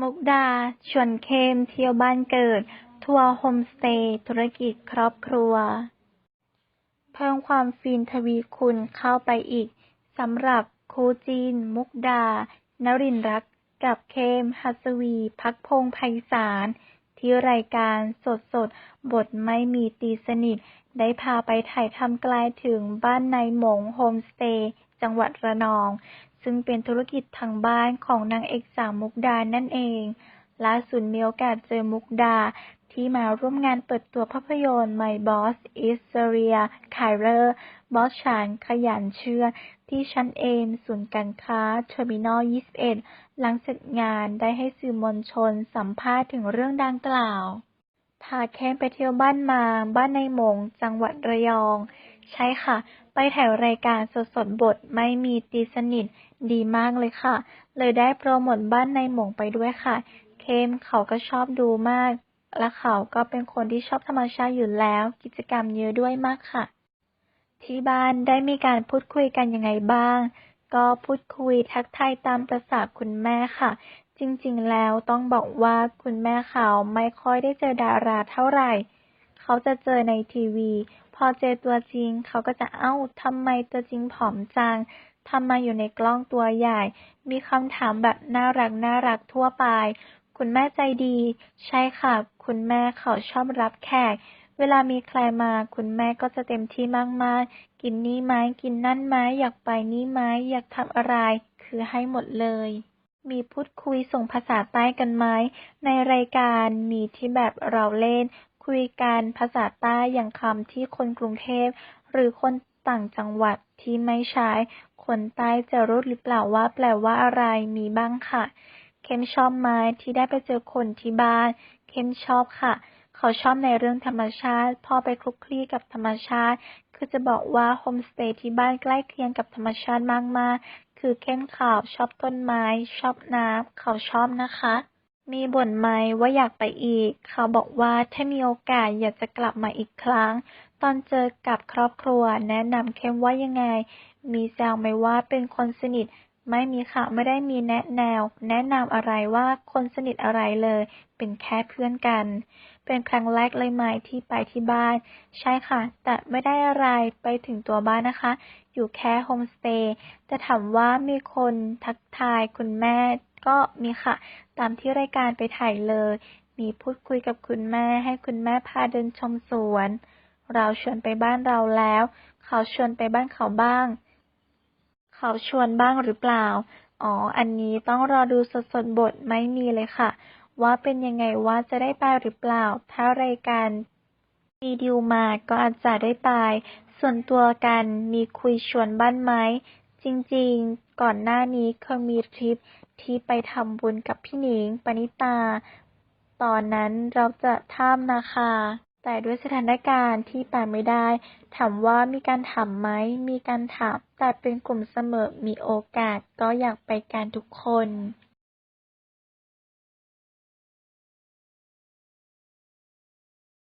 มุกดา ชวนเข้มเที่ยวบ้านเกิด ทัวร์โฮมสเตย์ ธุรกิจครอบครัว เพิ่มความฟินทวีคูณเข้าไปอีกสำหรับคูจีน มุกดา นรินรัก กับเข้มหัสวีภักพงไพศาล ที่รายการสดสดบทไม่มีตีสนิท ได้พาไปถ่ายทำไกลถึงบ้านในหมงโฮมสเตย์ จังหวัดระนอง ซึ่งเป็นธุรกิจทางบ้านของนางเอกสาวมุกดานั่นเอง ล่าสุดมีโอกาสเจอมุกดาที่มาร่วมงานเปิดตัวภาพยนตร์ My Boss is Serial Killer บอสฉันขยันเชื่อ ที่ชั้นเอมศูนย์การค้าเทอร์มินอล 21 หลังเสร็จงานได้ให้สื่อมวลชนสัมภาษณ์ถึงเรื่องดังกล่าวพาแค้มไปเที่ยวบ้านมา บ้านในหมง จังหวัดระยอง ใช่ค่ะ ไปถ่ายรายการสดสดบทไม่มีตีสนิท ดีมากเลยค่ะ เลยได้โปรโมทบ้านในหมงไปด้วยค่ะเข้มเขาก็ชอบดูมาก และเขาก็เป็นคนที่ชอบธรรมชาติอยู่แล้ว กิจกรรมเยอะด้วยมากค่ะ ที่บ้านได้มีการพูดคุยกันยังไงบ้าง ก็พูดคุยทักทายตามประสาคุณแม่ค่ะ จริงๆ แล้วต้องบอกว่าคุณแม่เขาไม่ค่อยได้เจอดาราเท่าไหร่ เขาจะเจอในทีวี อเจอตัวจริง เขาก็จะเอ้าทำไมตัวจริงผอมจังทำไมอยู่ในกล้องตัวใหญ่ มีคำถามแบบน่ารักน่ารักทั่วไป คุณแม่ใจดี ใช่ค่ะ คุณแม่เขาชอบรับแขก เวลามีใครมา คุณแม่ก็จะเต็มที่มากๆ กินนี่ไหมกินนั่นไหมอยากไปนี่ไหมอยากทำอะไร คือให้หมดเลยมีพูดคุยส่งภาษาใต้กันไหมในรายการมีที่แบบเราเล่น คุยกันภาษาใต้อย่างคำที่คนกรุงเทพหรือคนต่างจังหวัดที่ไม่ใช้ คนใต้จะรู้หรือเปล่าว่าแปลว่าอะไรมีบ้างค่ะ เข้มชอบไหมที่ได้ไปเจอคนที่บ้าน เข้มชอบค่ะ เขาชอบในเรื่องธรรมชาติ พอไปคลุกคลีกับธรรมชาติ คือจะบอกว่าโฮมสเตย์ที่บ้านใกล้เคียงกับธรรมชาติมากๆ คือเข้มข่าวชอบต้นไม้ ชอบน้ำเขาชอบนะคะ มีบ่นไหมว่าอยากไปอีก เขาบอกว่าถ้ามีโอกาสอยากจะกลับมาอีกครั้ง ตอนเจอกับครอบครัว แนะนำเข้มว่ายังไง มีแซวไหมว่าเป็นคนสนิท ไม่มีค่ะ ไม่ได้มีแนะแนว แนะนำอะไรว่าคนสนิทอะไรเลย เป็นแค่เพื่อนกัน เป็นครั้งแรกเลยไหมที่ไปที่บ้าน ใช่ค่ะ แต่ไม่ได้อะไร ไปถึงตัวบ้านนะคะ อยู่แค่โฮมสเตย์ แต่ถามว่ามีคนทักทายคุณแม่ ก็มีค่ะ ตามที่รายการไปถ่ายเลย มีพูดคุยกับคุณแม่ ให้คุณแม่พาเดินชมสวน เราชวนไปบ้านเราแล้ว เขาชวนไปบ้านเขาบ้าง เขาชวนบ้างหรือเปล่า อ๋อ อันนี้ต้องรอดูสดสดบทไม่มีเลยค่ะ ว่าเป็นยังไงว่าจะได้ไปหรือเปล่า ถ้ารายการมีดิวมาก็อาจจะได้ไป ส่วนตัวกันมีคุยชวนบ้านไหมจริงๆ ก่อนหน้านี้เคยมีทริป ที่ไปทำบุญกับพี่หนิง ปณิตา ตอนนั้นเราจะท่ามนาคา แต่ด้วยสถานการณ์ที่ไปไม่ได้ ถามว่ามีการถามไหม มีการถาม แต่เป็นกลุ่มเสมอ มีโอกาสก็อยากไปกันทุกคน